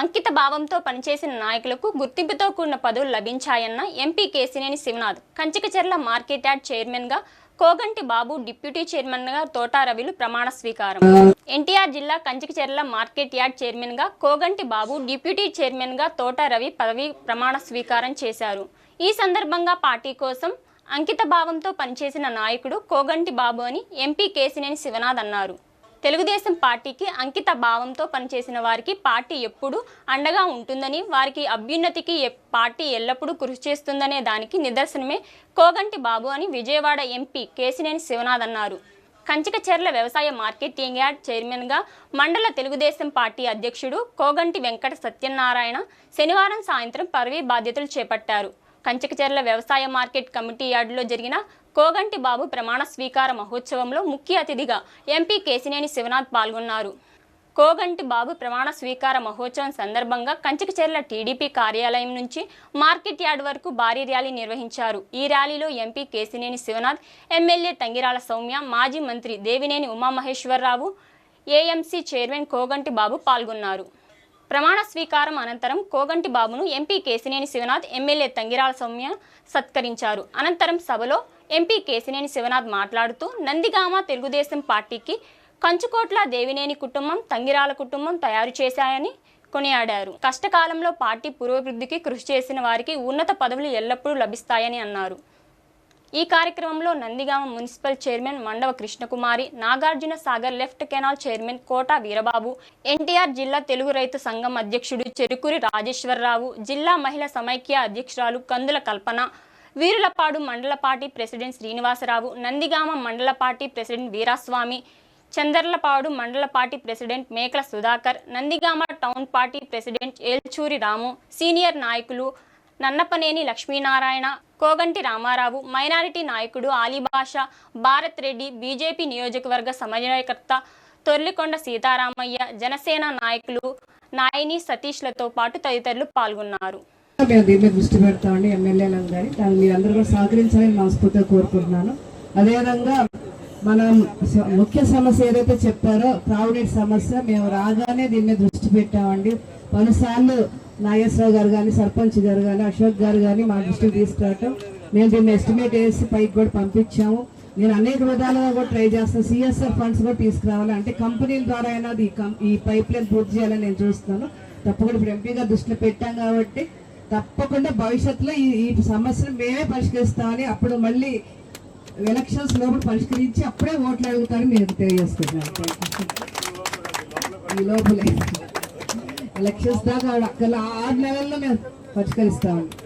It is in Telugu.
అంకిత భావంతో పనిచేసిన నాయకులకు గుర్తింపుతో కూడిన పదవులు లభించాయన్న MP Kesineni Sivanath Kanchikacherla market yard చైర్మన్గా కోగంటి బాబు డిప్యూటీ చైర్మన్గా తోటారవిలు రవిలు ప్రమాణ స్వీకారం. ఎన్టీఆర్ జిల్లా కంచికచెర్ల మార్కెట్ యార్డ్ చైర్మన్గా కోగంటి బాబు డిప్యూటీ చైర్మన్గా రవి పదవి ప్రమాణ స్వీకారం చేశారు. ఈ సందర్భంగా పార్టీ కోసం అంకిత భావంతో పనిచేసిన నాయకుడు కోగంటి బాబు అని ఎంపీ కేసినేని శివనాథ్ అన్నారు. తెలుగుదేశం పార్టీకి అంకిత భావంతో పనిచేసిన వారికి పార్టీ ఎప్పుడూ అండగా ఉంటుందని వారికి అభ్యున్నతికి పార్టీ ఎల్లప్పుడూ కృషి చేస్తుందనే దానికి నిదర్శనమే కోగంటి బాబు అని విజయవాడ ఎంపీ కేసినేని శివనాథ్ అన్నారు. కంచికచెర్ల వ్యవసాయ మార్కెటింగ్ యార్డ్ చైర్మన్గా మండల తెలుగుదేశం పార్టీ అధ్యక్షుడు కోగంటి వెంకట సత్యనారాయణ శనివారం సాయంత్రం పదవీ బాధ్యతలు చేపట్టారు. కంచకచెర్ల వ్యవసాయ మార్కెట్ కమిటీ యార్డులో జరిగిన కోగంటి బాబు ప్రమాణ స్వీకార మహోత్సవంలో ముఖ్య అతిథిగా ఎంపీ కేసినేని శివనాథ్ పాల్గొన్నారు. కోగంటి బాబు ప్రమాణ స్వీకార మహోత్సవం సందర్భంగా కంచకచెర్ల టీడీపీ కార్యాలయం నుంచి మార్కెట్ యార్డ్ వరకు భారీ ర్యాలీ నిర్వహించారు. ఈ ర్యాలీలో ఎంపీ కేసినేని శివనాథ్ ఎమ్మెల్యే తంగిరాల సౌమ్య మాజీ మంత్రి దేవినేని ఉమామహేశ్వరరావు ఏఎంసీ చైర్మన్ కోగంటి బాబు పాల్గొన్నారు. ప్రమాణ స్వీకారం అనంతరం కోగంటి బాబును ఎంపీ కేసినేని శివనాథ్ ఎమ్మెల్యే తంగిరాల సౌమ్య సత్కరించారు. అనంతరం సభలో ఎంపీ కేసినేని శివనాథ్ మాట్లాడుతూ నందిగామ తెలుగుదేశం పార్టీకి కంచుకోట్ల దేవినేని కుటుంబం తంగిరాల కుటుంబం తయారు చేశాయని కొనియాడారు. కష్టకాలంలో పార్టీ పురోభివృద్ధికి కృషి చేసిన వారికి ఉన్నత పదవులు ఎల్లప్పుడూ లభిస్తాయని అన్నారు. ఈ కార్యక్రమంలో Nandigama municipal chairman Mandava Krishnakumari Nagarjuna Sagar left canal chairman Kota Veerababu NTR జిల్లా తెలుగు రైతు సంఘం అధ్యక్షుడు చెరుకూరి రాజేశ్వరరావు జిల్లా మహిళా సమైక్య అధ్యక్షురాలు కందుల కల్పన వీరులపాడు మండల పార్టీ ప్రెసిడెంట్ శ్రీనివాసరావు నందిగామ మండల పార్టీ ప్రెసిడెంట్ వీరాస్వామి చందర్లపాడు మండల party president Mekala Sudhakar Nandigama town party president Elchuri Ramu senior నాయకులు నన్నపనేని లక్ష్మీనారాయణ కోగంటి రామారావు మైనారిటీ నాయకుడు ఆలీభాష భారత్ రెడ్డి బీజేపీ నియోజకవర్గ సమన్వయకర్త తొర్లికొండ సీతారామయ్య జనసేన నాయకులు నాయని సతీష్లతో పాటు తదితరులు పాల్గొన్నారు. మేము దీని మీద దృష్టి పెడతామండి ఎమ్మెల్యేలను దాన్ని మీరు అందరూ కూడా సహకరించాలని మనస్ఫూర్తిగా కోరుకుంటున్నాను. అదేవిధంగా మనం ముఖ్య సమస్య ఏదైతే చెప్పారో త్రాగునీటి సమస్య మేము రాగానే దీని మీద దృష్టి పెట్టామండి. పలుసార్లు నాగేశ్వరరావు గారు కానీ సర్పంచ్ గారు కానీ అశోక్ గారు కానీ మా దృష్టికి తీసుకురావటం. మేము దీన్ని ఎస్టిమేట్ వేసి పైకి కూడా పంపించాము. నేను అనేక విధాలుగా కూడా ట్రై చేస్తాను. సిఎస్ఆర్ ఫండ్స్ కూడా తీసుకురావాలి. అంటే కంపెనీల ద్వారా అయినా ఈ ఈ పైప్ లైన్ పూర్తి చేయాలని నేను చూస్తున్నాను. తప్పకుండా ఇప్పుడు ఎంపీ గారు దృష్టిలో పెట్టాం కాబట్టి తప్పకుండా భవిష్యత్తులో ఈ ఈ సమస్యను మేమే పరిష్కరిస్తామని అప్పుడు మళ్ళీ ఎలక్షన్స్ లోపల పరిష్కరించి అప్పుడే ఓట్లు అడుగుతారని నేను తెలియజేసుకుంటున్నాను. ఈ లోపలే. ఎలక్షన్స్ దాకా అక్కడ ఆరు నెలల్లో మేము పరిష్కరిస్తామండి